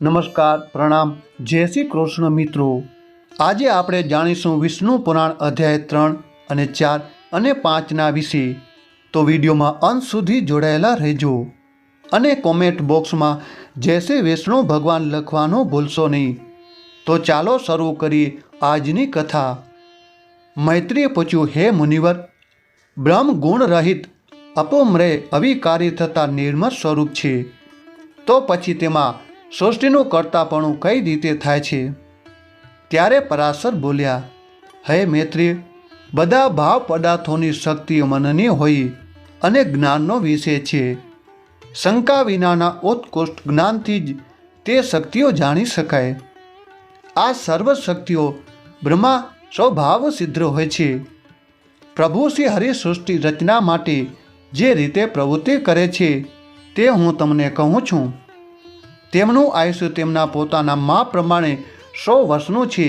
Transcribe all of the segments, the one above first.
નમસ્કાર, પ્રણામ. જય શ્રી કૃષ્ણ મિત્રો. આજે આપણે જાણીશું વિષ્ણુ પુરાણ અધ્યાય ત્રણ અને ચાર અને પાંચના વિશે. તો વિડીયોમાં અંત સુધી જોડાયેલા રહેજો અને કોમેન્ટ બોક્સમાં જય શ્રી વિષ્ણુ ભગવાન લખવાનો ભૂલશો નહીં. તો ચાલો શરૂ કરીએ આજની કથા. મૈત્રીએ પૂછ્યું, હે મુનિવર, બ્રહ્મ ગુણ રહિત અપોમરે અવિકારી થતા નિર્મળ સ્વરૂપ છે. તો પછી તેમાં સૃષ્ટિનું કરતાપણું કઈ રીતે થાય છે? ત્યારે પરાશર બોલ્યા, હે મૈત્રી, બધા ભાવ પદાર્થોની શક્તિ મનની હોય અને જ્ઞાનનો વિષય છે. શંકા વિનાના ઉત્કૃષ્ટ જ્ઞાનથી જ તે શક્તિઓ જાણી શકાય. આ સર્વ શક્તિઓ બ્રહ્મા સ્વભાવ સિદ્ધ હોય છે. પ્રભુ શ્રી હરિ સૃષ્ટિ રચના માટે જે રીતે પ્રવૃત્તિ કરે છે તે હું તમને કહું છું. તેમનું આયુષ્ય તેમના પોતાના માપ પ્રમાણે સો વર્ષનું છે.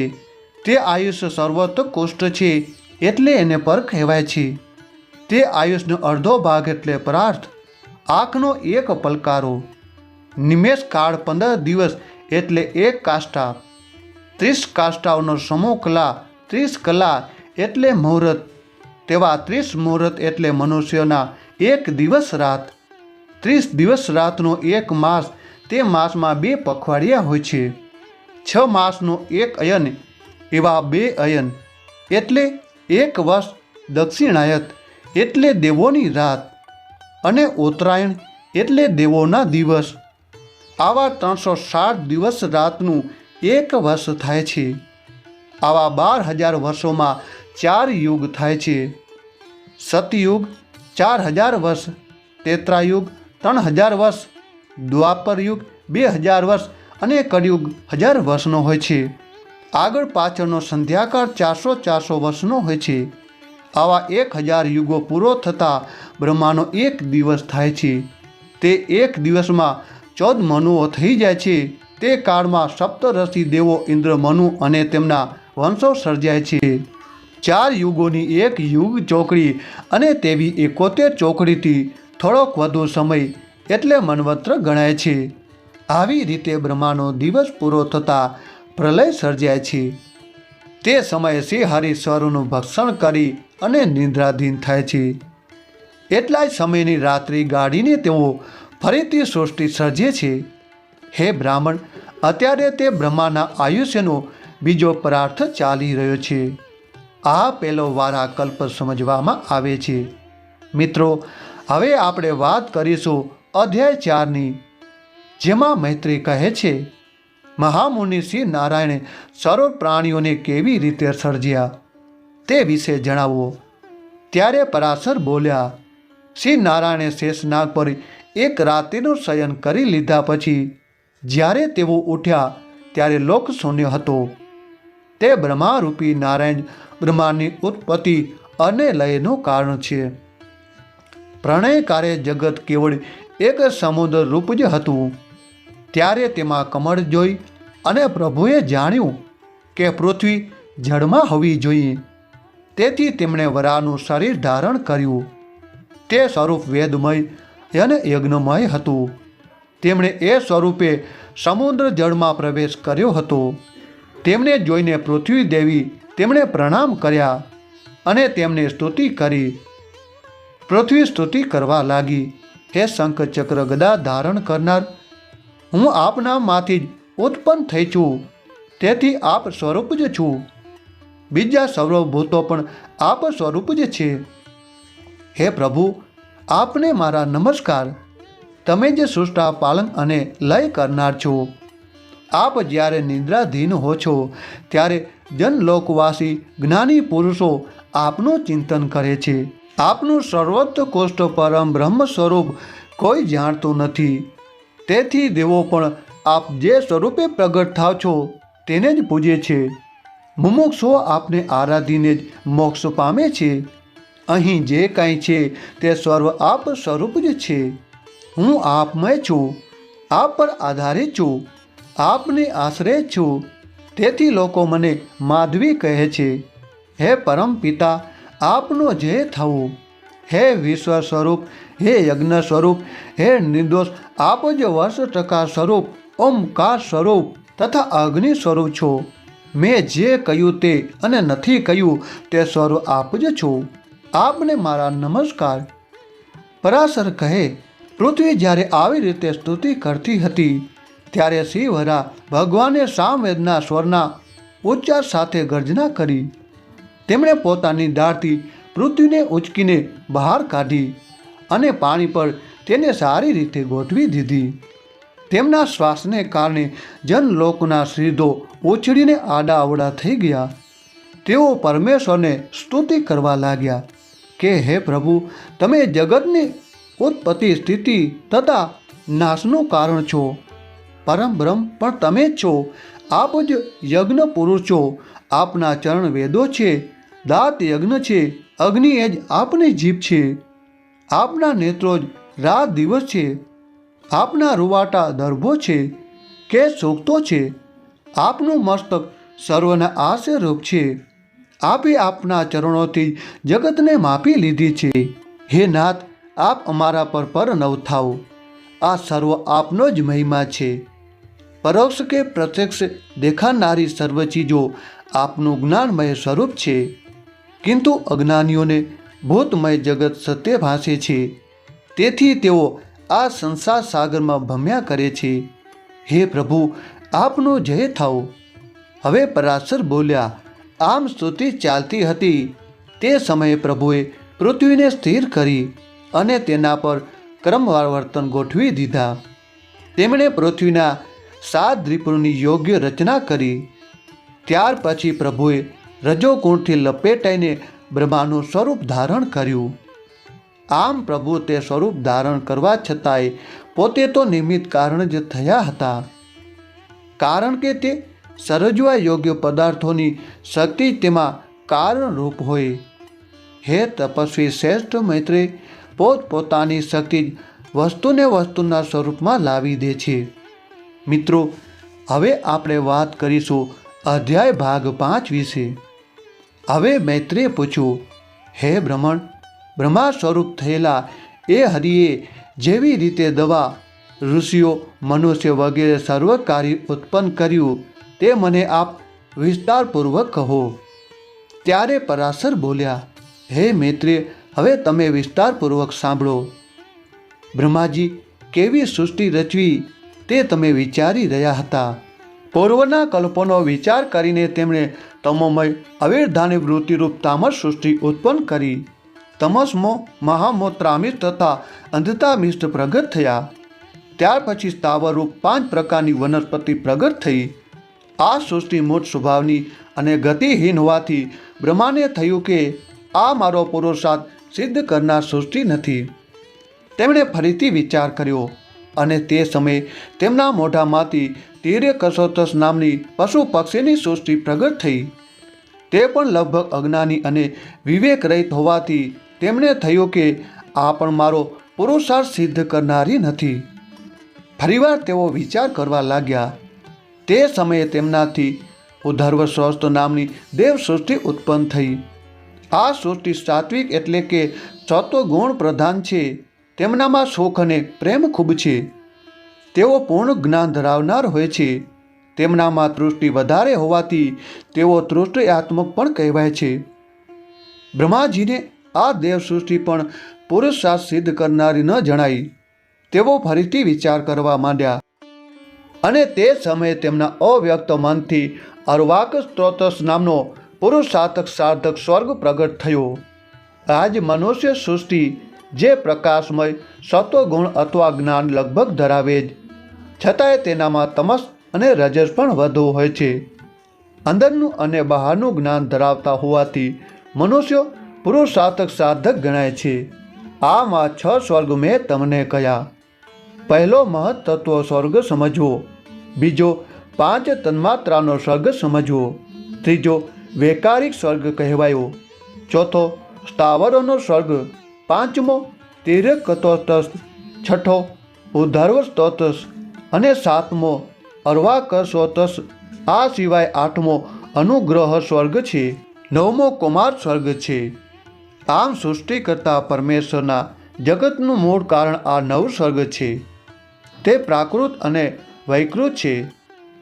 તે આયુષ્ય સર્વોત્કૃષ્ટ છે એટલે એને પર કહેવાય છે. તે આયુષનો અડધો ભાગ એટલે પરાર્થ, આંખનો એક પલકારો, નિમેષ કાળ પંદર દિવસ એટલે એક કાષ્ટા ત્રીસ કાષ્ટાઓનો સમૂહ કલા, ત્રીસ કલા એટલે મુહૂર્ત, તેવા ત્રીસ મુહૂર્ત એટલે મનુષ્યના એક દિવસ રાત, ત્રીસ દિવસ રાતનો એક માસ તે માસમાં બે પખવાડિયા હોય છે. છ માસનો એક અયન એવા બે અયન. એટલે એક વર્ષ દક્ષિણાયત, એટલે દેવોની રાત. અને ઉત્તરાયણ, એટલે દેવોના દિવસ. આવા ત્રણસો સાઠ દિવસ રાતનું એક વર્ષ થાય છે. આવા બાર હજાર વર્ષોમાં ચાર યુગ થાય છે. સતયુગ ચાર હજાર વર્ષ તેત્રાયુગ ત્રણ હજાર વર્ષ દ્વાપર યુગ બે હજાર વર્ષ અને કળિયુગ હજાર વર્ષનો હોય છે. આગળ પાછળનો સંધ્યાકાળ ચારસો ચારસો વર્ષનો હોય છે. આવા એક હજાર યુગો પૂરો થતાં બ્રહ્માનો એક દિવસ થાય છે. તે એક દિવસમાં ચૌદ મનુઓ થઈ જાય છે. તે કાળમાં સપ્તરસી દેવો ઇન્દ્ર મનુ અને તેમના વંશો સર્જાય છે. ચાર યુગોની એક યુગ ચોકડી અને તેવી એકોતેર ચોકડીથી થોડોક વધુ સમય એટલે મનવત્ર ગણાય છે. આવી રીતે બ્રહ્માનો દિવસ પૂરો થતાં પ્રલય સર્જાય છે. તે સમયે શ્રી હરિશ્વરનું ભક્ષણ કરી અને નિદ્રાધીન થાય છે. એટલા જ સમયની રાત્રિ ગાડીને તેઓ ફરીથી સૃષ્ટિ સર્જે છે. હે બ્રાહ્મણ, અત્યારે તે બ્રહ્માના આયુષ્યનો બીજો પરાર્થ ચાલી રહ્યો છે. આ પહેલો વારા કલ્પ સમજવામાં આવે છે. મિત્રો, હવે આપણે વાત કરીશું અધ્યાય ચારની, જેમાં મૈત્રી કહે છે મહામુનિ શ્રી નારાયણે સર્વ પ્રાણીઓને કેવી રીતે સર્જ્યા? તે વિશે જણાવો. ત્યારે પરાશર બોલ્યા, શ્રી નારાયણે શેષનાગ પર એક રાત્રિનું શયન કરી લીધા પછી, જ્યારે તેઓ ઉઠ્યા, ત્યારે લોક શૂન્ય હતો. તે બ્રહ્મારૂપી નારાયણ બ્રહ્માની ઉત્પત્તિ અને લયનું કારણ છે. પ્રણયકારે જગત કેવળ એક સમુદ્ર રૂપ જ હતું. ત્યારે તેમાં કમળ જોઈ અને પ્રભુએ જાણ્યું કે પૃથ્વી જળમાં હોવી જોઈએ. તેથી તેમણે વરાનું શરીર ધારણ કર્યું. તે સ્વરૂપ વેદમય અને યજ્ઞમય હતું. તેમણે એ સ્વરૂપે સમુદ્ર જળમાં પ્રવેશ કર્યો હતો. તેમને જોઈને પૃથ્વી દેવી તેમણે પ્રણામ કર્યા અને તેમને સ્તુતિ કરી. પૃથ્વી સ્તુતિ કરવા લાગી. હે શંખચક્ર ગદા ધારણ કરનાર, હું આપનામાંથી જ ઉત્પન્ન થઈ છું. તેથી આપ સ્વરૂપ જ છું. બીજા સર્વભૂતો પણ આપ સ્વરૂપ જ છે. હે પ્રભુ, આપને મારા નમસ્કાર. તમે જે સૃષ્ટા પાલન અને લય કરનાર છો, આપ જ્યારે નિદ્રાધીન હો છો, ત્યારે જનલોકવાસી જ્ઞાની પુરુષો આપનું ચિંતન કરે છે. આપનું સર્વોત્કૃષ્ટ પરમ બ્રહ્મ સ્વરૂપ કોઈ જાણતું નથી. તેથી દેવો પણ આપ જે સ્વરૂપે પ્રગટ થાવ છો, તેને જ પૂજે છે. મુમુક્ષો આપને આરાધીને જ મોક્ષ પામે છે. અહીં જે કાંઈ છે, તે સર્વ આપ સ્વરૂપ જ છે. હું આપમય છું, આપ પર આધારિત છું, આપને આશરે છું. તેથી લોકો મને માધવી કહે છે. હે પરમ પિતા આપનો જે થવું. હે વિશ્વ સ્વરૂપ હે યજ્ઞ સ્વરૂપ હે નિર્દોષ, આપ જ વર્ષ ટકા સ્વરૂપ, ઓમકાર સ્વરૂપ તથા અગ્નિ સ્વરૂપ છો. મેં જે કહ્યું તે અને નથી કહ્યું તે સ્વરૂપ આપ જ છો. આપને મારા નમસ્કાર. પરાશર કહે, પૃથ્વી જ્યારે આવી રીતે સ્તુતિ કરતી હતી, ત્યારે શિવહરા ભગવાને સામવેદના સ્વરના ઉચ્ચાર સાથે ગર્જના કરી. તેમણે પોતાની દાળથી પૃથ્વીને ઉંચકીને બહાર કાઢી અને પાણી પર તેને સારી રીતે ગોઠવી દીધી. તેમના શ્વાસને કારણે જનલોકના શ્રીદો ઉછળીને આડા અવડા થઈ ગયા. તેઓ પરમેશ્વરને સ્તુતિ કરવા લાગ્યા કે, હે પ્રભુ, તમે જગતની ઉત્પત્તિ સ્થિતિ તથા નાશનું કારણ છો. પરમ બ્રહ્મ પણ તમે જ છો. આપ જ યજ્ઞ પુરુષ છો આપના ચરણ વેદો છે. દાંત યજ્ઞ છે, અગ્નિ એ જ આપની જીભ છે. આપના નેત્રો જ રાત દિવસ છે. આપના રૂવાટા દર્ભો છે કે સૂકતો છે. આપનું મસ્તક સર્વના આશ્ચર્યરૂપ છે. આપે આપના ચરણોથી જગતને માપી લીધી છે. હે નાથ, આપ અમારા પર પર નવ થાઓ. આ સર્વ આપનો જ મહિમા છે. પરોક્ષ કે પ્રત્યક્ષ દેખાનારી સર્વ ચીજો આપનું જ્ઞાનમય સ્વરૂપ છે. કિંતુ અજ્ઞાનીઓને ભૂતમય જગત સત્ય ભાસે છે. તેથી તેઓ આ સંસાર સાગરમાં ભમ્યા કરે છે. હે પ્રભુ, આપનો જય થાઓ હવે પરાશર બોલ્યા, આમ સ્તુતિ ચાલતી હતી. તે સમયે પ્રભુએ પૃથ્વીને સ્થિર કરી અને તેના પર ક્રમવાર વર્તન ગોઠવી દીધા. તેમણે પૃથ્વીના સાત દ્વીપોની યોગ્ય રચના કરી. ત્યાર પછી પ્રભુએ રજોગુણથી લપેટાઈને બ્રહ્માનું સ્વરૂપ ધારણ કર્યું. આમ પ્રભુ તે સ્વરૂપ ધારણ કરવા છતાંય પોતે તો નિમિત્ત કારણ જ થયા હતા. કારણ કે તે સર્જવા યોગ્ય પદાર્થોની શક્તિ તેમાં કારણરૂપ હોય. હે તપસ્વી શ્રેષ્ઠ મૈત્રી, પોતપોતાની શક્તિ વસ્તુને વસ્તુના સ્વરૂપમાં લાવી દે છે. મિત્રો, હવે આપણે વાત કરીશું અધ્યાય ભાગ પાંચ વિશે. હવે મૈત્રીએ પૂછ્યું, હે બ્રહ્મણ બ્રહ્મા સ્વરૂપ થયેલા એ હરિએ જેવી રીતે દવા, ઋષિઓ, મનુષ્ય વગેરે સર્વ કાર્ય ઉત્પન્ન કર્યું, તે મને આપ વિસ્તારપૂર્વક કહો. ત્યારે પરાશર બોલ્યા, હે મૈત્રી હવે તમે વિસ્તારપૂર્વક સાંભળો. બ્રહ્માજી, કેવી સૃષ્ટિ રચવી તે તમે વિચારી રહ્યા હતા. પૂર્વના કલ્પોનો વિચાર કરીને તેમણે તમોમય અવિર્ધાની વૃત્તિરૂપ તામસ સૃષ્ટિ ઉત્પન્ન કરી. તમસમો મહામોત્રામિષ્ટ તથા અંધતામિષ્ટ પ્રગટ થયા. ત્યાર પછી સ્થાવરરૂપ પાંચ પ્રકારની વનસ્પતિ પ્રગટ થઈ. આ સૃષ્ટિ મૂળ સ્વભાવની અને ગતિહીન હોવાથી બ્રહ્માને થયું કે આ મારો પુરુષાર્થ સિદ્ધ કરનાર સૃષ્ટિ નથી. તેમણે ફરીથી વિચાર કર્યો અને તે સમયે તેમના મોઢામાંથી તીર્ય કસોતસ નામની પશુ પક્ષીની સૃષ્ટિ પ્રગટ થઈ. તે પણ લગભગ અજ્ઞાની અને વિવેક રહિત હોવાથી તેમણે થયું કે આ પણ મારો પુરુષાર્થ સિદ્ધ કરનારી નથી. ફરીવાર તેઓ વિચાર કરવા લાગ્યા. તે સમયે તેમનાથી ઉધર્વ સ્વસ્થ નામની દેવ સૃષ્ટિ ઉત્પન્ન થઈ. આ સૃષ્ટિ સાત્વિક એટલે કે સત્વ ગુણ પ્રધાન છે. તેમનામાં સુખ અને પ્રેમ ખૂબ છે. તેઓ પૂર્ણ જ્ઞાન ધરાવનાર હોય છે. તેમનામાં તૃષ્ટિ વધારે હોવાથી તેઓ તૃષ્ટિયાત્મક પણ કહેવાય છે. બ્રહ્માજીને આ દેવ સૃષ્ટિ પણ પુરુષાર્થ સિદ્ધ કરનારી ન જણાઈ. તેઓ ફરીથી વિચાર કરવા માંડ્યા. અને તે સમયે તેમના અવ્યક્ત મનથી અર્વાક સ્ત્રોતસ નામનો પુરુષાર્થક સાર્થક સ્વર્ગ પ્રગટ થયો. આજ મનુષ્ય સૃષ્ટિ જે પ્રકાશમય સત્વગુણ અથવા જ્ઞાન લગભગ ધરાવે જ. છતાંય તેનામાં તમસ અને રજસ પણ વધુ હોય છે. અંદરનું અને બહારનું જ્ઞાન ધરાવતા હોવાથી મનુષ્યો પુરુષાર્થક સાધક ગણાય છે. આમાં છ સ્વર્ગ મેં તમને કહ્યા પહેલો મહત્તત્વ સ્વર્ગ સમજવો. બીજો પાંચ તન્માત્રાનો સ્વર્ગ સમજવો. ત્રીજો વૈકારિક સ્વર્ગ કહેવાયો. ચોથો સ્થાવરોનો સ્વર્ગ પાંચમો તિરકતોતસ છઠ્ઠો, ઉદ્ધર્વ સ્તોતસ. અને સાતમો અર્વાકસોતસ આ સિવાય આઠમો, અનુગ્રહ સ્વર્ગ છે. નવમો, કુમાર સ્વર્ગ છે. આમ સૃષ્ટિ કરતા પરમેશ્વરના જગતનું મૂળ કારણ આ નવ સ્વર્ગ છે. તે પ્રાકૃત અને વૈકૃત છે.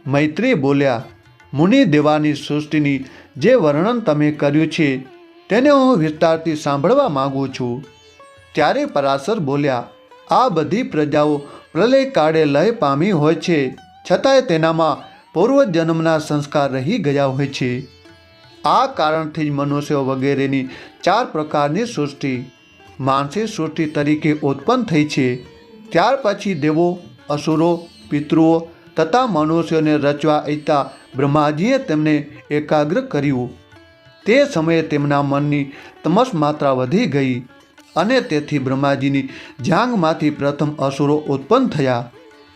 મૈત્રી બોલ્યા, મુનિ દેવાની સૃષ્ટિની જે વર્ણન તમે કર્યું છે, તેને હું વિસ્તારથી સાંભળવા માગું છું. ત્યારે પરાશર બોલ્યા, આ બધી પ્રજાઓ પ્રલય કાળે લય પામી હોય છે. છતાંય તેનામાં પૂર્વજન્મના સંસ્કાર રહી ગયા હોય છે. આ કારણથી જ મનુષ્યો વગેરેની ચાર પ્રકારની સૃષ્ટિ માનસિક સૃષ્ટિ તરીકે ઉત્પન્ન થઈ છે. ત્યાર પછી દેવો, અસુરો, પિતૃઓ તથા મનુષ્યોને રચવા ઈચ્છતા બ્રહ્માજીએ તેમને એકાગ્ર કર્યું. તે સમયે તેમના મનની તમસ માત્રા વધી ગઈ. અને તેથી બ્રહ્માજીની જાંગમાંથી પ્રથમ અસુરો ઉત્પન્ન થયા.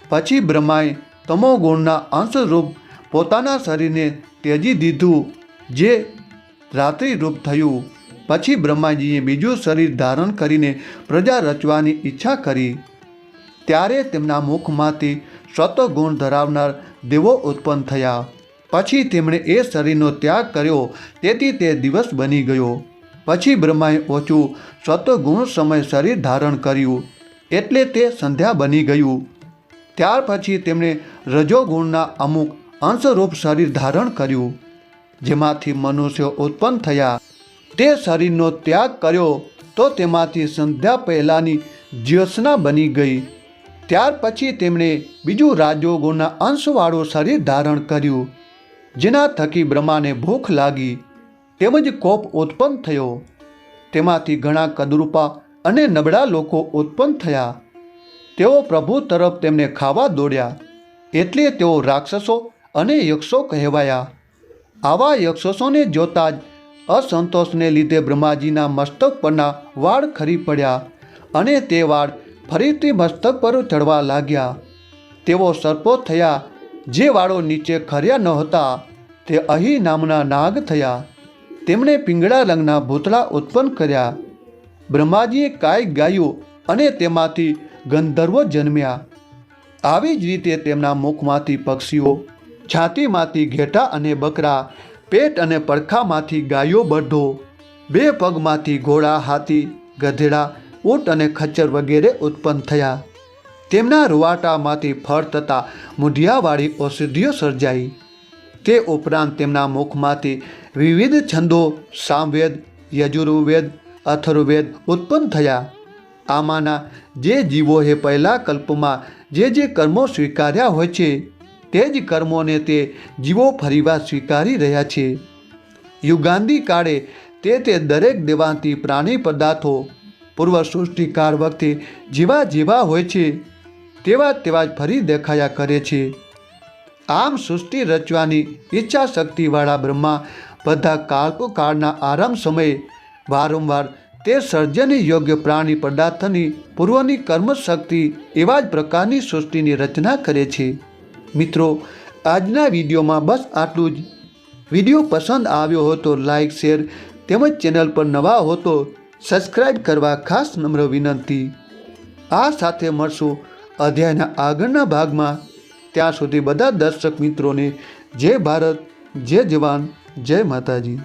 પછી બ્રહ્માએ તમોગુણના અંશરૂપ પોતાના શરીરને ત્યજી દીધું, જે રાત્રિરૂપ થયું. પછી બ્રહ્માજીએ બીજું શરીર ધારણ કરીને પ્રજા રચવાની ઈચ્છા કરી. ત્યારે તેમના મુખમાંથી ગુણ ધરાવનાર દેવો ઉત્પન્ન થયા. પછી તેમણે એ શરીરનો ત્યાગ કર્યો, તેથી તે દિવસ બની ગયો. પછી બ્રહ્માએ ઓછું સત્વગુણ સમય શરીર ધારણ કર્યું. એટલે તે સંધ્યા બની ગયું. ત્યાર પછી તેમણે રજોગુણના અમુક અંશરૂપ શરીર ધારણ કર્યું. જેમાંથી મનુષ્યો ઉત્પન્ન થયા. તે શરીરનો ત્યાગ કર્યો તો તેમાંથી સંધ્યા પહેલાંની જ્યોત્સના બની ગઈ. ત્યાર પછી તેમણે બીજું રાજોગુણના અંશવાળું શરીર ધારણ કર્યું. જેના થકી બ્રહ્માને ભૂખ લાગી. તેમજ કોપ ઉત્પન્ન થયો. તેમાંથી ઘણા કદરૂપા અને નબળા લોકો ઉત્પન્ન થયા. તેઓ પ્રભુ તરફ તેમને ખાવા દોડ્યા. એટલે તેઓ રાક્ષસો અને યક્ષો કહેવાયા. આવા યક્ષસોને જોતા જ અસંતોષને લીધે બ્રહ્માજીના મસ્તક પરના વાળ ખરી પડ્યા અને તે વાળ ફરીથી મસ્તક પર ચડવા લાગ્યા. તેઓ સર્પો થયા. જે વાળો નીચે ખર્યા નહોતા તે અહીં નામના નાગ થયા. તેમણે પીંગળા રંગના ભૂતળા ઉત્પન્ન કર્યા. બ્રહ્માજીએ કાય ગાયો અને તેમાંથી ગંધર્વો જન્મ્યા. આવી જ રીતે તેમના મુખમાંથી પક્ષીઓ, છાતીમાંથી ઘેટા અને બકરા, પેટ અને પડખામાંથી ગાયો બઢો, બે પગમાંથી ઘોડા, હાથી, ગધેડા, ઊંટ અને ખચ્ચર વગેરે ઉત્પન્ન થયા. તેમના રૂવાટામાંથી ફળ તથા મૂઢિયાવાળી ઔષધિઓ સર્જાઈ. તે ઉપરાંત તેમના મુખમાંથી વિવિધ છંદો સામવેદ, યજુર્વેદ અથર્વવેદ ઉત્પન્ન થયા. આમાંના જે જીવોએ પહેલા કલ્પમાં જે જે કર્મો સ્વીકાર્યા હોય છે, તે જ કર્મોને તે જીવો ફરીવાર સ્વીકારી રહ્યા છે. યુગાંધી કાળે તે તે દરેક દેવાંતી પ્રાણી પદાર્થો પૂર્વ સૃષ્ટિકાર વખતે જેવા જેવા હોય છે, તેવા તેવા જ ફરી દેખાયા કરે છે. આમ સૃષ્ટિ રચવાની ઈચ્છા શક્તિવાળા બ્રહ્મા બધા કાળના આરંભ સમયે વારંવાર તે સર્જન યોગ્ય પ્રાણી પદાર્થની પૂર્વની કર્મશક્તિ એવા જ પ્રકારની સૃષ્ટિની રચના કરે છે. મિત્રો, આજના વિડીયોમાં બસ આટલું જ. વીડિયો પસંદ આવ્યો હોય તો લાઇક શેર તેમજ ચેનલ પર નવા હો તો સબસ્ક્રાઈબ કરવા ખાસ નમ્ર વિનંતી. આ સાથે મળશું અધ્યાયના આગળના ભાગમાં. ત્યાં સુધી બધા દર્શક મિત્રોને જય ભારત જય જવાન જય માતાજી.